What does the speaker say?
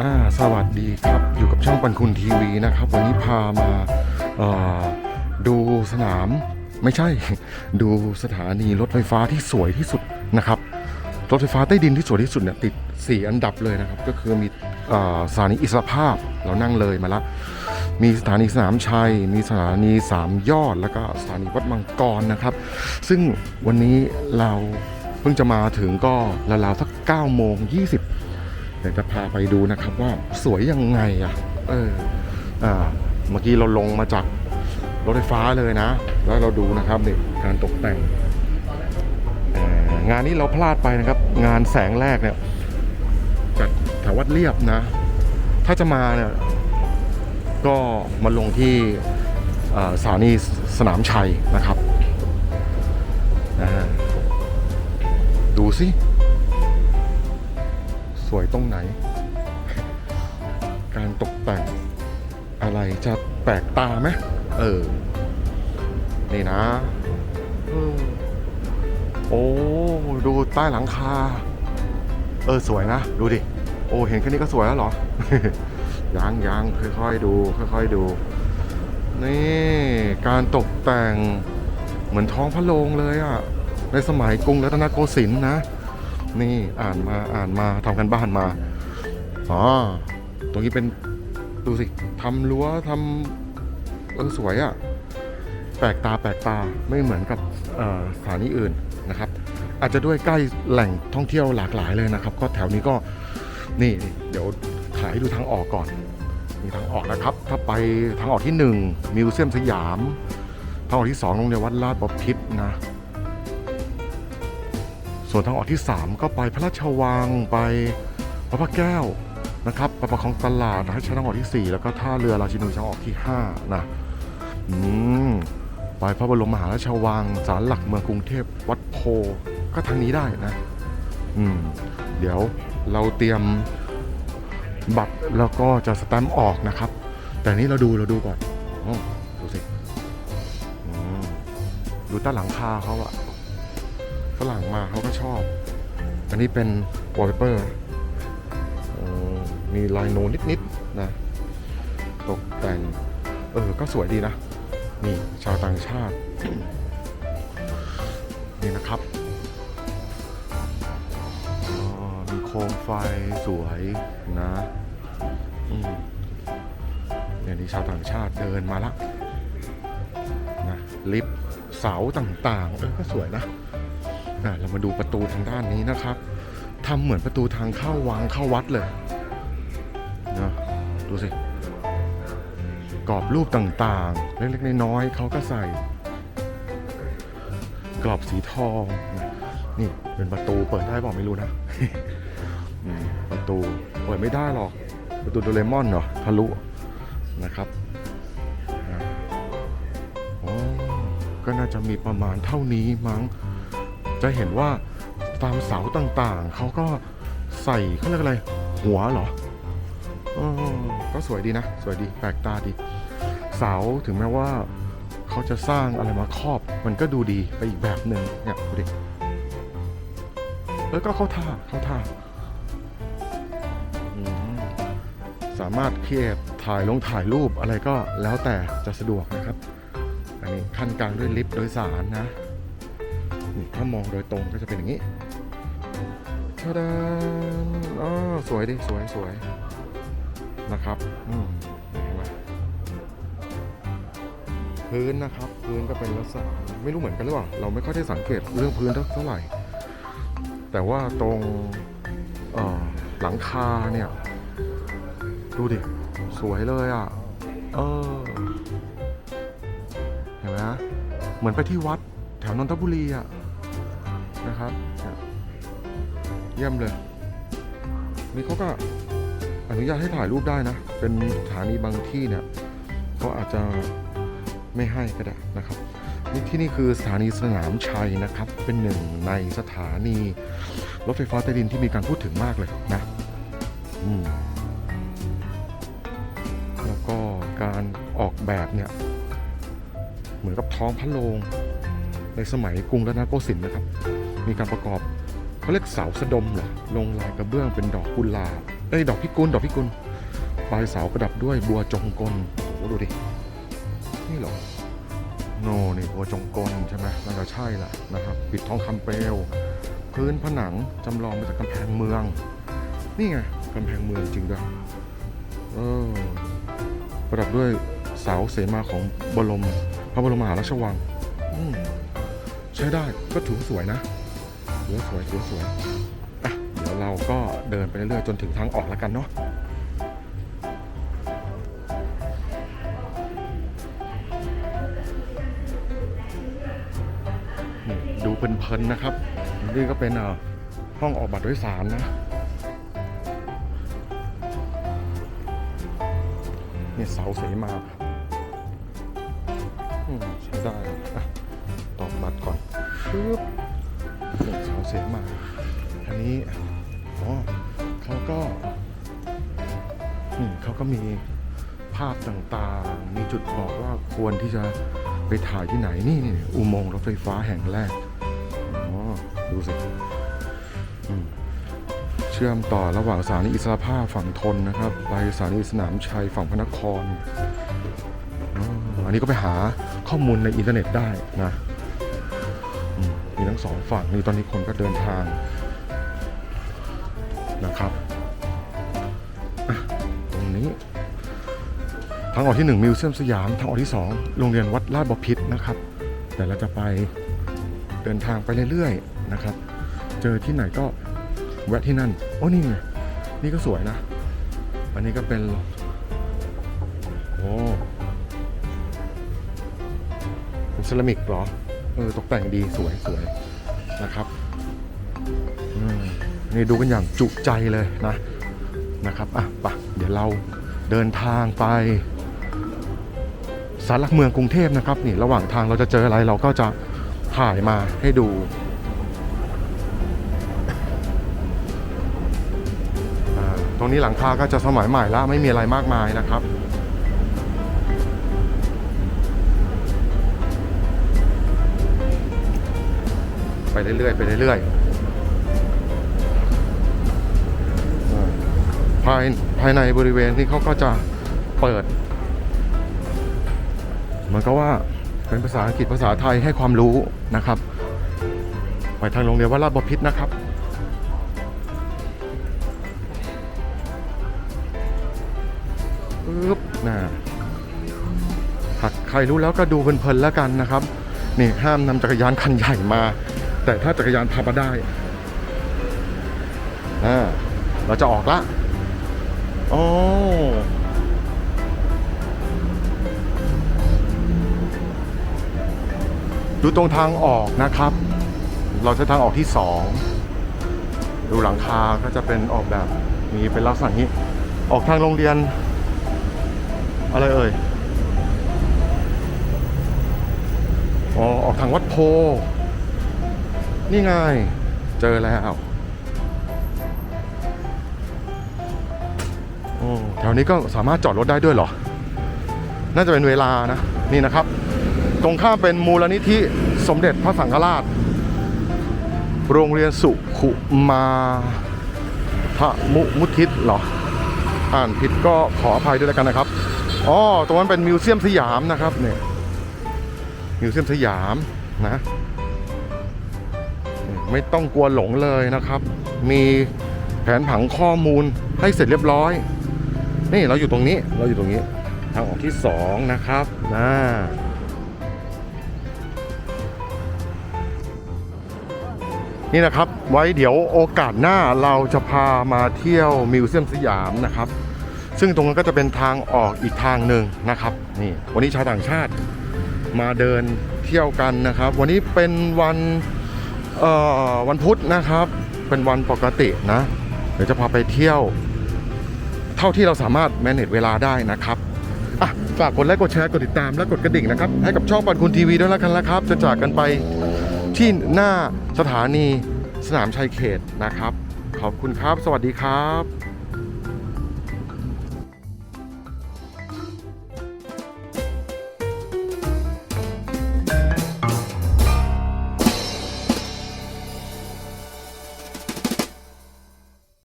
อ่าสวัสดีครับอยู่กับช่องปันคุณทีวีนะครับ วันนี้พามาดูสนามไม่ใช่ ดูสถานีรถไฟฟ้าที่สวยที่สุดนะครับ รถไฟฟ้าใต้ดินที่สวยที่สุดเนี่ยติด 4 อันดับเลยนะครับ ก็คือมีสถานีอิสรภาพเรานั่งเลยมาละมีสถานีสนามชัย มีสถานีสามยอด แล้วก็สถานีวัดมังกรนะครับ ซึ่งวันนี้เราเพิ่งจะมาถึงก็ราวๆสัก9โมง20เดี๋ยวจะพาไปดูนะครับว่าสวยยังไงอะเอออ่าเมื่อกี้เราลงมาจากรถไฟฟ้าเลยนะ แล้วเราดูนะครับนี่การตกแต่งงานนี้เราพลาดไปนะครับ งานแสงแรกเนี่ยจัดแถววัดเรียบนะ ถ้าจะมาเนี่ยก็มาลงที่สถานีสนามชัยนะครับ ดูสิ วยตรงไหน การตกแต่งอะไรจะแปลกตาไหมเออ นี่นะโอ้ ดูใต้หลังคา เออ สวยนะ ดูดิ โอ้ เห็นแค่นี้ก็สวยแล้วเหรอ ยังยังค่อยๆดู ค่อยๆดู นี่ การตกแต่งเหมือนท้องพระโรงเลยอะ ในสมัยกรุงรัตนโกสินทร์นะ นี่อ่านมาอ่านมาทำกันบ้านมาอ๋อตรงนี้เป็นดูสิทำรั้วทำเออสวยอะแปลกตาแปลกตาไม่เหมือนกับสถานีอื่นนะครับ อาจจะด้วยใกล้แหล่งท่องเที่ยวหลากหลายเลยนะครับ ก็แถวนี้ก็นี่เดี๋ยวถ่ายให้ดูทางออกก่อนมีทางออกนะครับ ถ้าไปทางออกที่ 1 มิวเซียมสยาม ทางออกที่ 2 โรงเรียนวัดลาดบพิตรนะ ส่วนทางออกที่ 3 ก็ไปพระราชวังไปพระพระแก้วนะครับไปประคองตลาดให้ใช้ทางออกที่ 4 แล้วก็ท่าเรือราชินีทางออกที่ 5 นะอืมไปพระบรมมหาราชวังศาลหลักเมืองกรุงเทพวัดโพก็ทางนี้ได้นะ อืม เดี๋ยวเราเตรียมบัตรแล้วก็จะสแตมป์ออกนะครับ แต่นี้เราดูเราดูก่อนอดูสิดูใต้หลังคาเขาอะ รั่งมาเขาก็ชอบ อันนี้เป็นวอลเปเปอร์มีลายโนนิดๆนะตกแต่ง เออ ก็สวยดีนะ นี่ชาวต่างชาติ นี่นะครับอ๋อมีโคมไฟสวยนะอืมเนี่ยนี่ชาวต่างชาติเดินมาละนะลิฟต์เสาต่างๆ เออ ก็สวยนะ เรามาดูประตูทางด้านนี้นะครับทำเหมือนประตูทางเข้าวังเข้าวัดเลยนะดูสิกรอบรูปต่างๆ เล็กๆน้อยๆเขาก็ใส่ กรอบสีทองนี่เป็นประตูเปิดได้บอกไม่รู้นะประตูเปิดไม่ได้หรอก ประตูโดเรมอนเหรอทะลุนะครับอ๋อก็น่าจะมีประมาณเท่านี้มั้ง จะเห็นว่าตามเสาต่างๆ เขาก็ใส่เขาเรียกอะไร หัวเหรออก็สวยดีนะ สวยดีแปลกตาดี เสาถึงแม้ว่าเขาจะสร้างอะไรมาครอบ มันก็ดูดีไปอีกแบบหนึ่งเนี่ยดูดิแล้วก็เข้าท่าเข้าท่าสามารถเคียดถ่ายลงถ่ายรูปอะไรก็แล้วแต่จะสะดวกนะครับ อันนี้ขั้นกลางด้วยลิฟต์โดยสารนะ นี่ถ้ามองโดยตรงก็จะเป็นอย่างนี้ชาดานอ๋อสวยดิสวยสวยนะครับอืมเห็นไหมพื้นนะครับ พื้นก็เป็นลักษณะไม่รู้เหมือนกันหรือเปล่า เราไม่ค่อยได้สังเกตเรื่องพื้นเท่าไหร่ แต่ว่าตรงหลังคาเนี่ย ดูดิ สวยเลยอะ เออ เห็นไหมเหมือนไปที่วัดแถวนนทบุรีอะ นะครับเยเยี่ยมเลย นี่เขาก็อนุญาตให้ถ่ายรูปได้นะ เป็นสถานีบางที่เนี่ยเขาอาจจะไม่ให้ก็ได้นะครับนี่ที่นี่คือสถานีสนามชัยนะครับ เป็นหนึ่งในสถานีรถไฟฟ้าใต้ดินที่มีการพูดถึงมากเลยนะอืมแล้วก็การออกแบบเนี่ย เหมือนกับท้องพระโรงในสมัยกรุงรัตนโกสินทร์นะครับ มีการประกอบเขาเรียกเสาสะดมเหรอลงลายกระเบื้องเป็นดอกกุหลาบเอ้ยดอกพิกุลดอกพิกุลปลายเสาประดับด้วยบัวจงกลโอ้โหดูดินี่เหรอโนนี่บัวจงกลใช่ไหมน่าจะใช่แหละนะครับปิดทองคำเปลวพื้นผนังจำลองมาจากกำแพงเมือง นี่ไงกำแพงเมืองจริงด้วยเออประดับด้วยเสาเสมาของบรมพระบรมมหาราชวังใช้ได้ก็ถือว่าสวยนะ ถือว่าสวยถือว่าสวยอะเดี๋ยวเราก็เดินไปเรื่อยๆจนถึงทางออกแล้วกันเนาะนี่ดูเพลินๆนะครับนี่ก็เป็นอ่อห้องออกบัตรโดยสารนะเนี่ยเสาเสมาใช้ได้อะตอกบัตรก่อนปึ๊บ นี่เสาเสมาอันนี้อ๋อเขาก็นี่เขาก็มีภาพต่างๆ มีจุดบอกว่าควรที่จะไปถ่ายที่ไหนนี่นี่อุโมงค์รถไฟฟ้าแห่งแรกอ๋อดูสิเชื่อมต่อระหว่างสถานีอิสระภาพฝั่งทนนะครับ ไปสถานีสนามชัยฝั่งพระนครอ,อันนี้ก็ไปหาข้อมูลในอินเทอร์เน็ตได้นะ มีทั้งสองฝั่งนี่ตอนนี้คนก็เดินทางนะครับตรงนี้ทางออกที่หนึ่งมิวเซียมสยามทางออกที่สองโรงเรียนวัดลาดบพิตรนะครับแต่เราจะไปเดินทางไปเรื่อยๆนะครับ เจอที่ไหนก็แวะที่นั่นโอ้นี่ไงนี่ก็สวยนะ อันนี้ก็เป็นโอ้เป็นเซรามิกเหรอ เออตกแต่งดีสวยสวยนะครับนี่ดูกันอย่างจุใจเลยนะนะครับอะไปะเดี๋ยวเราเดินทางไปสารหลักเมืองกรุงเทพนะครับนี่ระหว่างทางเราจะเจออะไรเราก็จะถ่ายมาให้ดูตรงนี้หลังคาก็จะสมัยใหม่แล้วไม่มีอะไรมากมายนะครับ ไปเรื่อยๆไปเรื่อยๆภายภายในบริเวณนี้เขาก็จะเปิด เหมือนกับว่าเป็นภาษาอังกฤษภาษาไทยให้ความรู้นะครับ ไปทางโรงเรียนวัดลาดบพิตรนะครับปึ๊บน่ะหากใครรู้แล้วก็ดูเพลินๆแล้วกันนะครับ นี่ห้ามนำจักรยานคันใหญ่มา แต่ถ้าจักรยานพามาได้อ่าเราจะออกละอ๋อดูตรงทางออกนะครับ เราจะทางออกที่สองดูหลังคาก็จะเป็นออกแบบมีเป็นลักษณะนี้ ออกทางโรงเรียน อะไรเอ่ย อ๋อ ออกทางวัดโพ นี่ไง เจอแล้วโอ้แถวนี้ก็สามารถจอดรถได้ด้วยเหรอ น่าจะเป็นเวลานะ นี่นะครับ ตรงข้ามเป็นมูลนิธิสมเด็จพระสังฆราช โรงเรียนสุขุมาทะมุมุทิศเหรอ อ่านผิดก็ขออภัยด้วยแล้วกันนะครับ อ๋อ ตรงนั้นเป็นมิวเซียมสยามนะครับเนี่ย มิวเซียมสยามนะ ไม่ต้องกลัวหลงเลยนะครับ มีแผนผังข้อมูลให้เสร็จเรียบร้อย นี่เราอยู่ตรงนี้เราอยู่ตรงนี้ทางออกที่สองนะครับนะนี่นะครับไว้เดี๋ยวโอกาสหน้าเราจะพามาเที่ยวมิวเซียมสยามนะครับ ซึ่งตรงนั้นก็จะเป็นทางออกอีกทางหนึ่งนะครับนี่วันนี้ชาวต่างชาติมาเดินเที่ยวกันนะครับ วันนี้เป็นวัน วันพุธนะครับ เป็นวันปกตินะ เดี๋ยวจะพาไปเที่ยว เท่าที่เราสามารถ manage เวลาได้นะครับอะฝากกดไลค์กดแชร์กดติดตามและกดกระดิ่งนะครับ ให้กับช่องปันคุณทีวีด้วยแล้วกันนะครับ จะจากกันไปที่หน้าสถานีสนามชัยเขตนะครับ ขอบคุณครับ สวัสดีครับ